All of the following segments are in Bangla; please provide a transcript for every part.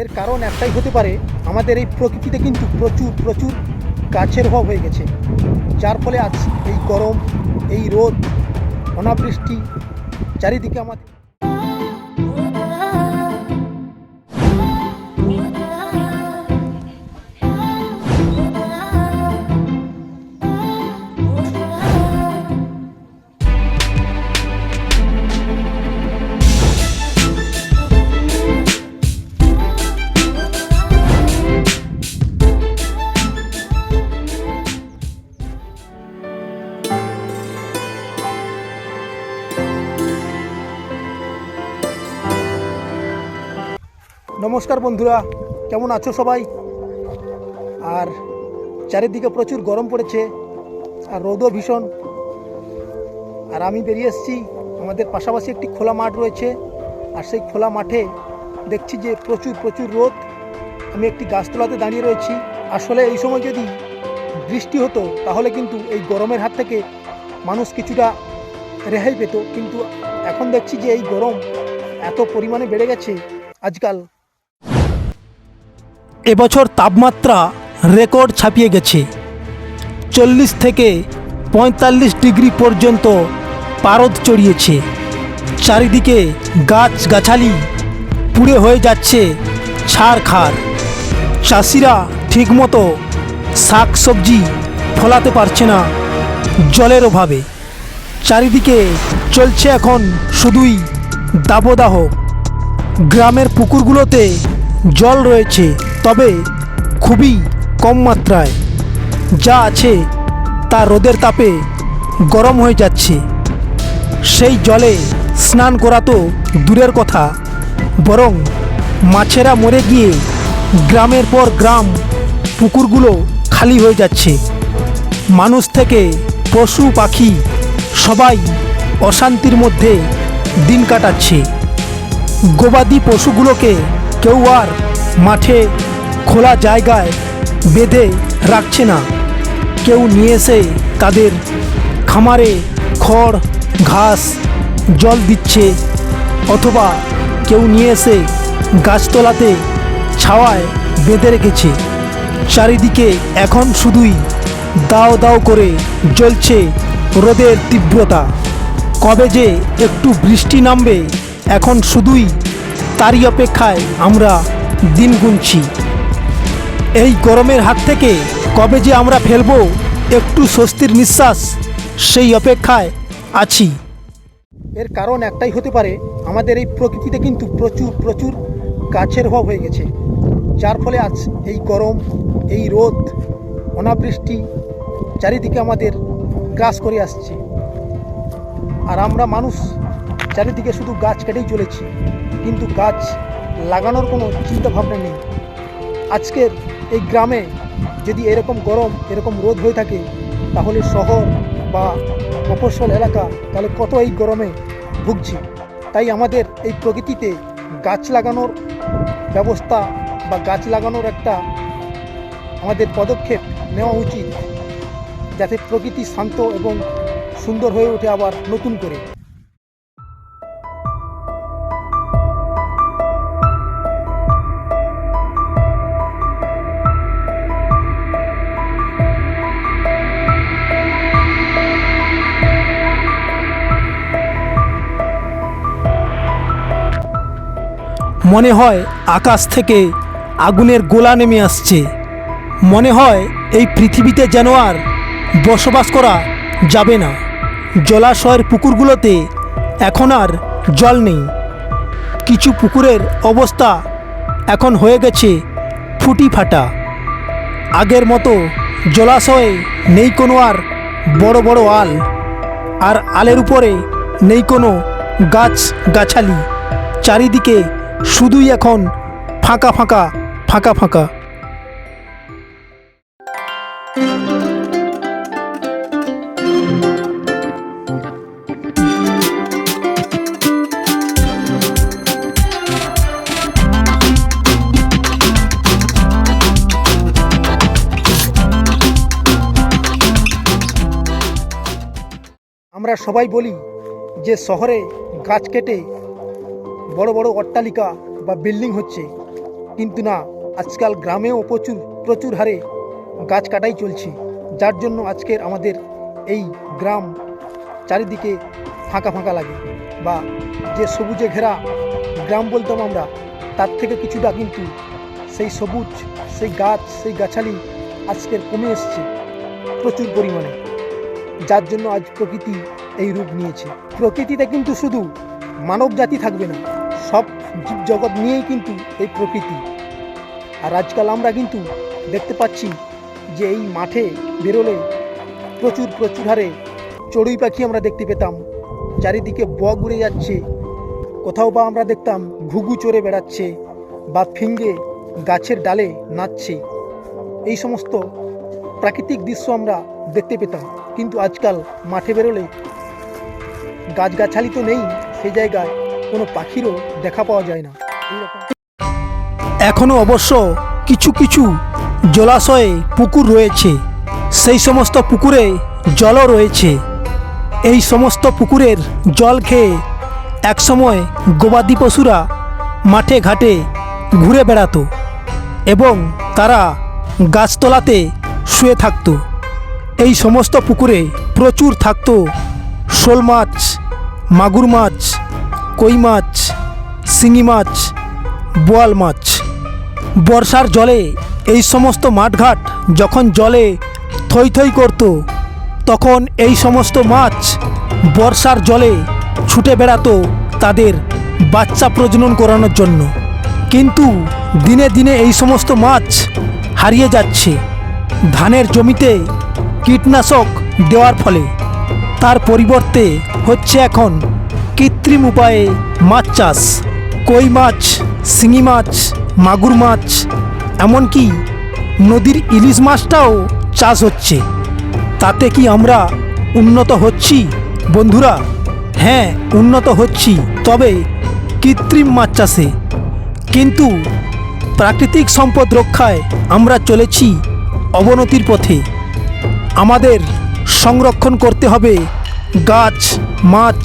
এর কারণ একটাই হতে পারে, আমাদের এই প্রকৃতিতে কিন্তু প্রচুর প্রচুর গাছের অভাব হয়ে গেছে। যার ফলে আজ এই গরম, এই রোদ, অনাবৃষ্টি, চারিদিকে আমাদের নমস্কার বন্ধুরা, কেমন আছো সবাই? আর চারিদিকে প্রচুর গরম পড়েছে, আর রোদও ভীষণ। আর আমি বেরিয়ে এসেছি, আমাদের পাশাপাশি একটি খোলা মাঠ রয়েছে, আর সেই খোলা মাঠে দেখছি যে প্রচুর প্রচুর রোদ। আমি একটি গাছতলাতে দাঁড়িয়ে রয়েছি। আসলে এই সময় যদি বৃষ্টি হতো, তাহলে কিন্তু এই গরমের হাত থেকে মানুষ কিছুটা রেহাই পেত। কিন্তু এখন দেখছি যে এই গরম এত পরিমাণে বেড়ে গেছে, আজকাল এবছর তাপমাত্রা রেকর্ড ছাপিয়ে গেছে। চল্লিশ থেকে পঁয়তাল্লিশ ডিগ্রি পর্যন্ত পারদ চড়িয়েছে। চারিদিকে গাছ গাছালি পুড়ে হয়ে যাচ্ছে ছাড় খার চাষিরা ঠিকমতো শাক সবজি ফলাতে পারছে না জলের অভাবে। চারিদিকে চলছে এখন শুধুই দাবদাহ। গ্রামের পুকুরগুলোতে জল রয়েছে। তবে খুবই কম মাত্রায়। যা আছে তা রোদের তাপে গরম হয়ে যাচ্ছে। সেই জলে স্নান করা তো দূরের কথা, বরং মাছেরা মরে গিয়ে গ্রামের পর গ্রাম পুকুরগুলো খালি হয়ে যাচ্ছে। মানুষ থেকে পশু, পাখি সবাই অশান্তির মধ্যে দিন কাটাচ্ছে। গবাদি পশুগুলোকে কেউ আর মাঠে খোলা জায়গায় বেঁধে রাখছে না। কেউ নিয়ে এসে তাদের খামারে খড়, ঘাস, জল দিচ্ছে অথবা কেউ নিয়ে এসে গাছতলাতে ছাওয়ায় বেঁধে রেখেছে। চারিদিকে এখন শুধুই দাও দাও করে জ্বলছে রোদের তীব্রতা। কবে যে একটু বৃষ্টি নামবে, এখন শুধুই তারই অপেক্ষায় আমরা দিন গুনছি। এই গরমের হাত থেকে কবে যে আমরা ফেলব, একটু স্বস্তির নিঃশ্বাস, সেই অপেক্ষায় আছি। এর কারণ একটাই হতে পারে, আমাদের এই প্রকৃতিতে কিন্তু প্রচুর প্রচুর গাছের অভাব হয়ে গেছে। যার ফলে আজ এই গরম, এই রোদ, অনাবৃষ্টি চারিদিকে আমাদের গ্রাস করে আসছে। আর আমরা মানুষ চারিদিকে শুধু গাছ কেটেই চলেছি, কিন্তু গাছ লাগানোর কোনো চিন্তা ভাবনা নেই। আজকের এই গ্রামে যদি এরকম গরম, এরকম রোদ হয়ে থাকে, তাহলে শহর বা মফস্বল এলাকা তাহলে কত এই গরমে ভুগছি। তাই আমাদের এই প্রকৃতিতে গাছ লাগানোর ব্যবস্থা বা গাছ লাগানোর একটা আমাদের পদক্ষেপ নেওয়া উচিত, যাতে প্রকৃতি শান্ত এবং সুন্দর হয়ে ওঠে আবার নতুন করে। মনে হয় আকাশ থেকে আগুনের গোলা নেমে আসছে। মনে হয় এই পৃথিবীতে যেন আর বসবাস করা যাবে না। জলাশয়ের পুকুরগুলোতে এখন আর জল নেই। কিছু পুকুরের অবস্থা এখন হয়ে গেছে ফুটি ফাটা। আগের মতো জলাশয়ে নেই কোনো আর বড় বড় আল, আর আলের উপরে নেই কোনো গাছ গাছালি। চারিদিকে শুধুই এখন ফাঁকা ফাঁকা ফাঁকা ফাঁকা। আমরা সবাই বলি যে শহরে গাছ কেটে বড় বড় অট্টালিকা বা বিল্ডিং হচ্ছে। কিন্তু না, আজকাল গ্রামেও প্রচুর প্রচুর হারে গাছ কাটাই চলছে। যার জন্য আজকের আমাদের এই গ্রাম চারিদিকে ফাঁকা ফাঁকা লাগে বা যে সবুজে ঘেরা গ্রাম বলতাম আমরা, তার থেকে কিছুটা কিন্তু সেই সবুজ, সেই গাছ, সেই গাছালি আজকের কমে এসছে প্রচুর পরিমাণে। যার জন্য আজ প্রকৃতি এই রূপ নিয়েছে। প্রকৃতিতে কিন্তু শুধু মানব জাতি থাকবে না সব জীব জগৎ নিয়েই কিন্তু এই প্রকৃতি। আর আজকাল আমরা কিন্তু দেখতে পাচ্ছি যে এই মাঠে বেরোলে প্রচুর প্রচুর হারে চড়ুই পাখি আমরা দেখতে পেতাম। চারিদিকে বক উড়ে যাচ্ছে, কোথাও বা আমরা দেখতাম ঘুঘু চড়ে বেড়াচ্ছে বা ফিঙ্গে গাছের ডালে নাচছে। এই সমস্ত প্রাকৃতিক দৃশ্য আমরা দেখতে পেতাম। কিন্তু আজকাল মাঠে বেরোলে গাছগাছালি তো নেই সেই জায়গায়। কোনো পাখিরও দেখা পাওয়া যায় না। এখনও অবশ্য কিছু কিছু জলাশয়ে পুকুর রয়েছে। সেই সমস্ত পুকুরে জলও রয়েছে। এই সমস্ত পুকুরের জল খেয়ে একসময় গবাদি পশুরা মাঠে ঘাটে ঘুরে বেড়াতো এবং তারা গাছতলাতে শুয়ে থাকতো। এই সমস্ত পুকুরে প্রচুর থাকতো শোল মাছ, মাগুর মাছ কই মাছ, শিঙি মাছ, বোয়াল মাছ। বর্ষার জলে এই সমস্ত মাঠঘাট যখন জলে থই থই করত, তখন এই সমস্ত মাছ বর্ষার জলে ছুটে বেড়াতো তাদের বাচ্চা প্রজনন করানোর জন্য। কিন্তু দিনে দিনে এই সমস্ত মাছ হারিয়ে যাচ্ছে। ধানের জমিতে কীটনাশক দেওয়ার ফলে। তার পরিবর্তে হচ্ছে এখন কৃত্রিম উপায়ে মাছ চাষ, কই মাছ, শিঙি মাছ, মাগুর মাছ, এমনকি নদীর ইলিশ মাছটাও চাষ হচ্ছে। তাতে কি আমরা উন্নত হচ্ছি? বন্ধুরা হ্যাঁ উন্নত হচ্ছি, তবে কৃত্রিম মাছ চাষে। কিন্তু প্রাকৃতিক সম্পদ রক্ষায় আমরা চলেছি অবনতির পথে। আমাদের সংরক্ষণ করতে হবে গাছ, মাছ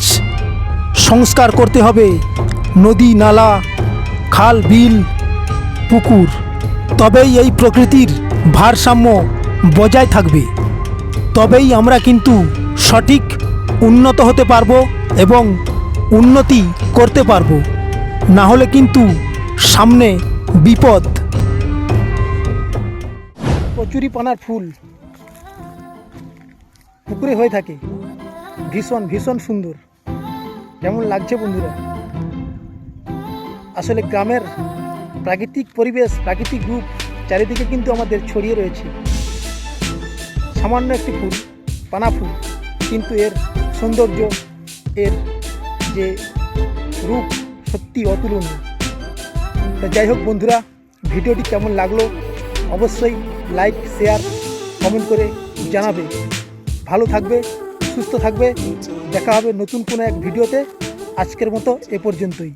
সংস্কার করতে হবে। নদী, নালা, খাল, বিল, পুকুর, তবেই এই প্রকৃতির ভারসাম্য বজায় থাকবে। তবেই আমরা কিন্তু সঠিক উন্নত হতে পারব এবং উন্নতি করতে পারব। না হলে কিন্তু সামনে বিপদ। কচুরি পানার ফুল। পুকুরে হয়ে থাকে। ভীষণ ভীষণ সুন্দর। কেমন লাগছে বন্ধুরা? আসলে গ্রামের প্রাকৃতিক পরিবেশ, প্রাকৃতিক রূপ চারিদিকে কিন্তু আমাদের ছড়িয়ে রয়েছে। সামান্য একটি ফুল, পানা ফুল, কিন্তু এর সৌন্দর্য, এর যে রূপ সত্যি অতুলনীয়। তা যাই হোক বন্ধুরা, ভিডিওটি কেমন লাগল অবশ্যই লাইক, শেয়ার, কমেন্ট করে জানাবে। ভালো থাকবে সুস্থ থাকবে। দেখা হবে নতুন কোনো এক ভিডিওতে। আজকের মতো এ পর্যন্তই।